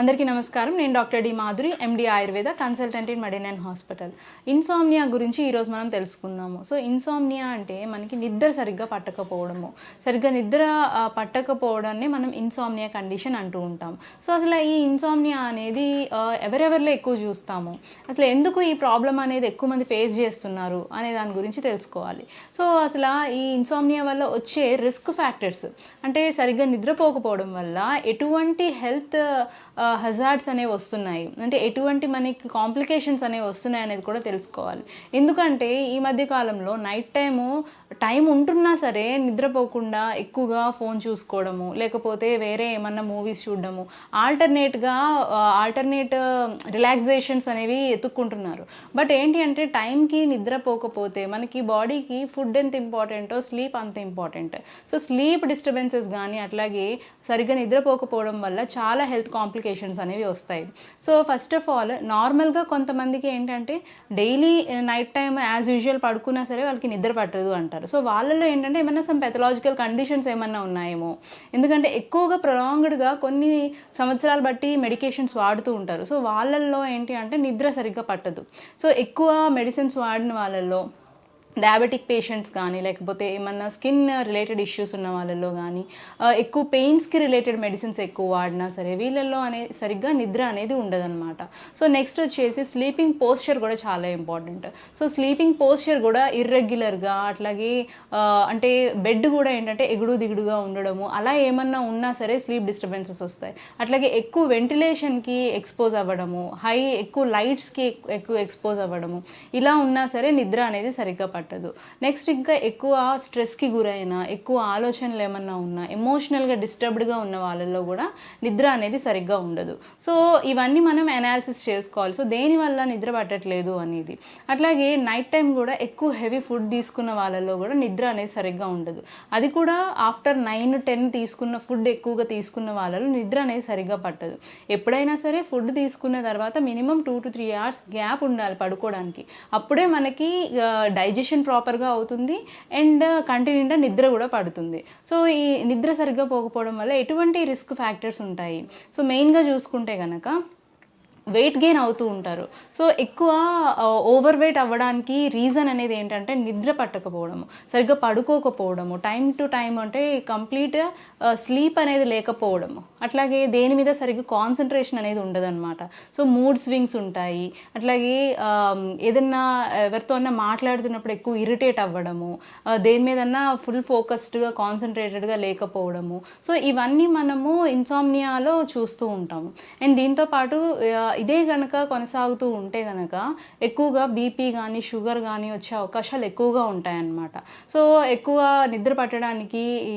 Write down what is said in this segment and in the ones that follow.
అందరికీ నమస్కారం. నేను doctor D Madhuri MD Ayurveda consultant in Medinine hospital. Insomnia గురించి ఈరోజు మనం తెలుసుకుందాము. సో ఇన్సామ్నియా అంటే మనకి నిద్ర సరిగ్గా పట్టకపోవడము. సరిగ్గా నిద్ర పట్టకపోవడాన్ని మనం ఇన్సామ్నియా కండిషన్ అంటూ ఉంటాం. సో అసలు ఈ ఇన్సామ్నియా అనేది ఎవరెవరిలో ఎక్కువ చూస్తాము? అసలు ఎందుకు ఈ ప్రాబ్లం అనేది ఎక్కువ మంది ఫేస్ చేస్తున్నారు అనే దాని గురించి తెలుసుకోవాలి. సో అసలు ఈ ఇన్సామ్నియా వల్ల వచ్చే రిస్క్ ఫ్యాక్టర్స్ అంటే సరిగ్గా నిద్రపోకపోవడం వల్ల ఎటువంటి హెల్త్ హజార్డ్స్ అనేవి వస్తున్నాయి. అంటే ఎటువంటి మనకి కాంప్లికేషన్స్ అనేవి వస్తున్నాయి అనేది కూడా తెలుసుకోవాలి. ఎందుకంటే ఈ మధ్య కాలంలో నైట్ టైము టైం ఉంటున్నా సరే నిద్రపోకుండా ఎక్కువగా ఫోన్ చూసుకోవడము లేకపోతే వేరే ఏమన్నా మూవీస్ చూడడము ఆల్టర్నేట్గా ఆల్టర్నేట్ రిలాక్సేషన్స్ అనేవి ఎత్తుక్కుంటున్నారు. బట్ ఏంటి అంటే టైంకి నిద్రపోకపోతే మనకి బాడీకి ఫుడ్ ఎంత ఇంపార్టెంటో స్లీప్ అంత ఇంపార్టెంట్ సో స్లీప్ డిస్టర్బెన్సెస్ కానీ అట్లాగే సరిగ్గా నిద్రపోకపోవడం వల్ల చాలా హెల్త్ కాంప్లికేషన్స్ అనేవి వస్తాయి. సో ఫస్ట్ ఆఫ్ ఆల్ నార్మల్గా కొంతమందికి ఏంటంటే daily night time as usual పడుకున్నా సరే వాళ్ళకి నిద్ర పట్టదు అంటారు. సో వాళ్ళలో ఏంటంటే ఏమైనా సమ్ పెథలాజికల్ కండిషన్స్ ఏమైనా ఉన్నాయేమో. ఎందుకంటే ఎక్కువగా ప్రొలాంగ్డ్గా కొన్ని సంవత్సరాలు బట్టి మెడికేషన్స్ వాడుతూ ఉంటారు. సో వాళ్ళల్లో ఏంటి అంటే నిద్ర సరిగ్గా పట్టదు. సో ఎక్కువ మెడిసిన్స్ వాడిన వాళ్ళల్లో డయాబెటిక్ పేషెంట్స్ కానీ లేకపోతే ఏమన్నా స్కిన్ రిలేటెడ్ ఇష్యూస్ ఉన్న వాళ్ళల్లో కానీ ఎక్కువ పెయిన్స్కి రిలేటెడ్ మెడిసిన్స్ ఎక్కువ వాడినా సరే వీళ్ళల్లో అనే సరిగ్గా నిద్ర అనేది ఉండదన్నమాట. సో నెక్స్ట్ వచ్చేసి స్లీపింగ్ పోస్చర్ కూడా చాలా ఇంపార్టెంట్ సో స్లీపింగ్ పోస్చర్ కూడా ఇర్రెగ్యులర్గా అట్లాగే అంటే బెడ్ కూడా ఏంటంటే ఎగుడు దిగుడుగా ఉండడము అలా ఏమన్నా ఉన్నా సరే స్లీప్ డిస్టర్బెన్సెస్ వస్తాయి. అట్లాగే ఎక్కువ వెంటిలేషన్కి ఎక్స్పోజ్ అవ్వడము హై ఎక్కువ లైట్స్కి ఎక్కువ ఎక్స్పోజ్ అవ్వడము ఇలా ఉన్నా సరే నిద్ర అనేది సరిగ్గా పట్టదు. నెక్స్ట్ ఇంకా ఎక్కువ స్ట్రెస్కి గురైన ఎక్కువ ఆలోచనలు ఏమన్నా ఉన్నా ఎమోషనల్గా డిస్టర్బ్డ్గా ఉన్న వాళ్ళల్లో కూడా నిద్ర అనేది సరిగ్గా ఉండదు. సో ఇవన్నీ మనం అనాలిసిస్ చేసుకోవాలి. సో దేనివల్ల నిద్ర పట్టట్లేదు అనేది. అట్లాగే నైట్ టైం కూడా ఎక్కువ హెవీ ఫుడ్ తీసుకున్న వాళ్ళల్లో కూడా నిద్ర అనేది సరిగ్గా ఉండదు. అది కూడా ఆఫ్టర్ నైన్ టెన్ తీసుకున్న ఫుడ్ ఎక్కువగా తీసుకున్న వాళ్ళలో నిద్ర అనేది సరిగ్గా పట్టదు. ఎప్పుడైనా సరే ఫుడ్ తీసుకున్న తర్వాత minimum two to three hours gap ఉండాలి పడుకోవడానికి. అప్పుడే మనకి డైజెషన్ ప్రాపర్గా అవుతుంది అండ్ కంటి నిండా నిద్ర కూడా పడుతుంది. సో ఈ నిద్ర సరిగ్గా పోకపోవడం వల్ల ఎటువంటి రిస్క్ ఫ్యాక్టర్స్ ఉంటాయి. సో మెయిన్గా చూసుకుంటే కనుక వెయిట్ గెయిన్ అవుతూ ఉంటారు. సో ఎక్కువ ఓవర్ వెయిట్ అవ్వడానికి రీజన్ అనేది ఏంటంటే నిద్ర పట్టకపోవడము సరిగ్గా పడుకోకపోవడము టైం టు టైం అంటే కంప్లీట్ స్లీప్ అనేది లేకపోవడము. అట్లాగే దేని మీద సరిగ్గా కాన్సన్ట్రేషన్ అనేది ఉండదన్నమాట. సో మూడ్ స్వింగ్స్ ఉంటాయి. అట్లాగే ఏదన్నా ఎవరితో అన్నా మాట్లాడుతున్నప్పుడు ఎక్కువ ఇరిటేట్ అవ్వడము దేని మీదన్నా ఫుల్ ఫోకస్డ్గా కాన్సన్ట్రేటెడ్గా లేకపోవడము. సో ఇవన్నీ మనము ఇన్సామ్నియాలో చూస్తూ ఉంటాము. అండ్ దీంతో పాటు ఇదే కనుక కొనసాగుతూ ఉంటే కనుక ఎక్కువగా బీపీ కానీ షుగర్ కానీ వచ్చే అవకాశాలు ఎక్కువగా ఉంటాయన్నమాట. సో ఎక్కువ నిద్ర పట్టడానికి ఈ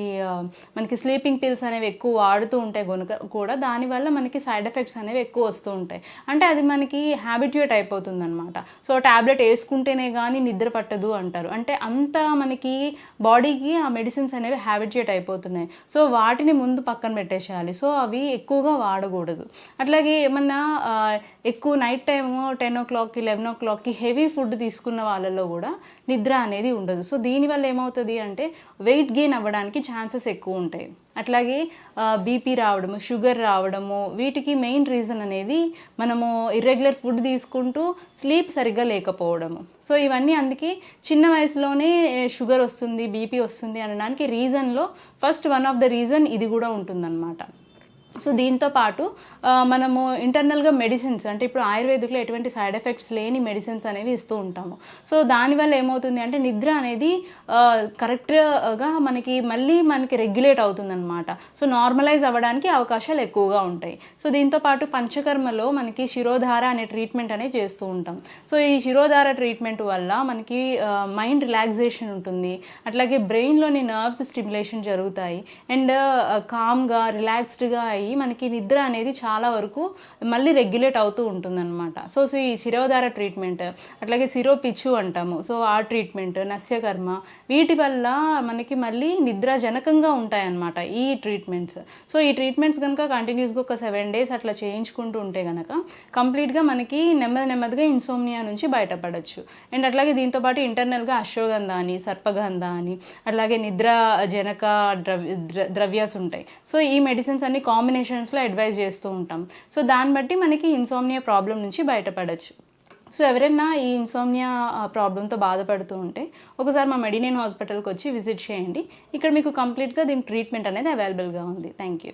మనకి స్లీపింగ్ పిల్స్ అనేవి ఎక్కువ వాడుతూ ఉంటాయి కనుక కూడా దానివల్ల మనకి సైడ్ ఎఫెక్ట్స్ అనేవి ఎక్కువ వస్తూ ఉంటాయి. అంటే అది మనకి హ్యాబిట్యూట్ అయిపోతుంది అనమాట సో టాబ్లెట్ వేసుకుంటేనే కానీ నిద్ర పట్టదు అంటారు. అంటే అంత మనకి బాడీకి ఆ మెడిసిన్స్ అనేవి హ్యాబిట్యూట్ అయిపోతున్నాయి సో వాటిని ముందు పక్కన పెట్టేసేయాలి. సో అవి ఎక్కువగా వాడకూడదు. అట్లాగే ఏమన్నా ఎక్కువ నైట్ టైము టెన్ ఓ క్లాక్కి లెవెన్ ఓ క్లాక్కి హెవీ ఫుడ్ తీసుకున్న వాళ్ళలో కూడా నిద్ర అనేది ఉండదు. సో దీనివల్ల ఏమవుతుంది అంటే వెయిట్ గెయిన్ అవ్వడానికి ఛాన్సెస్ ఎక్కువ ఉంటాయి. అట్లాగే బీపీ రావడము షుగర్ రావడము వీటికి మెయిన్ రీజన్ అనేది మనము ఇర్రెగ్యులర్ ఫుడ్ తీసుకుంటూ స్లీప్ సరిగ్గా లేకపోవడము. సో ఇవన్నీ అందుకే చిన్న వయసులోనే షుగర్ వస్తుంది బీపీ వస్తుంది అనడానికి రీజన్లో first one of the reason ఇది కూడా ఉంటుందన్నమాట. సో దీంతో పాటు మనము ఇంటర్నల్గా మెడిసిన్స్ అంటే ఇప్పుడు ఆయుర్వేదిక్లో ఎటువంటి సైడ్ ఎఫెక్ట్స్ లేని మెడిసిన్స్ అనేవి ఇస్తూ ఉంటాము. సో దానివల్ల ఏమవుతుంది అంటే నిద్ర అనేది కరెక్ట్గా మనకి మళ్ళీ మనకి రెగ్యులేట్ అవుతుందన్నమాట. సో నార్మలైజ్ అవ్వడానికి అవకాశాలు ఎక్కువగా ఉంటాయి. సో దీంతో పాటు పంచకర్మలో మనకి శిరోధార అనే ట్రీట్మెంట్ అనేది చేస్తూ ఉంటాం. సో ఈ శిరోధార ట్రీట్మెంట్ వల్ల మనకి మైండ్ రిలాక్సేషన్ ఉంటుంది. అట్లాగే బ్రెయిన్లోని నర్వ్స్ స్టిమ్యులేషన్ జరుగుతాయి. అండ్ కామ్గా రిలాక్స్డ్గా అయ్యి మనకి నిద్ర అనేది చాలా వరకు మళ్ళీ రెగ్యులేట్ అవుతూ ఉంటుందన్నమాట. సో సో ఈ శిరోధార ట్రీట్మెంట్ అట్లాగే శిరో పిచ్చు అంటాము. సో ఆ ట్రీట్మెంట్ నస్యకర్మ వీటి వల్ల మనకి మళ్ళీ నిద్రాజనకంగా ఉంటాయన్నమాట ఈ ట్రీట్మెంట్స్ సో ఈ ట్రీట్మెంట్స్ కనుక కంటిన్యూస్గా ఒక సెవెన్ డేస్ అట్లా చేయించుకుంటూ ఉంటే కనుక కంప్లీట్గా మనకి నెమ్మది నెమ్మదిగా ఇన్సోమ్నియా నుంచి బయటపడచ్చు. అండ్ అట్లాగే దీంతో పాటు ఇంటర్నల్గా అశ్వగంధ అని సర్పగంధ అని అట్లాగే నిద్ర జనక ద్రవ్య ద్రవ్యాస్ ఉంటాయి. సో ఈ మెడిసిన్స్ అన్ని కాంబినేషన్ కాంబినేషన్స్లో అడ్వైజ్ చేస్తూ ఉంటాం. సో దాన్ని బట్టి మనకి ఇన్సోమ్నియా ప్రాబ్లం నుంచి బయటపడచ్చు. సో ఎవరైనా ఈ ఇన్సోమ్నియా ప్రాబ్లంతో బాధపడుతూ ఉంటే ఒకసారి మా మెడినేన్ హాస్పిటల్కి వచ్చి విజిట్ చేయండి. ఇక్కడ మీకు కంప్లీట్గా దీని ట్రీట్మెంట్ అనేది అవైలబుల్గా ఉంది. Thank you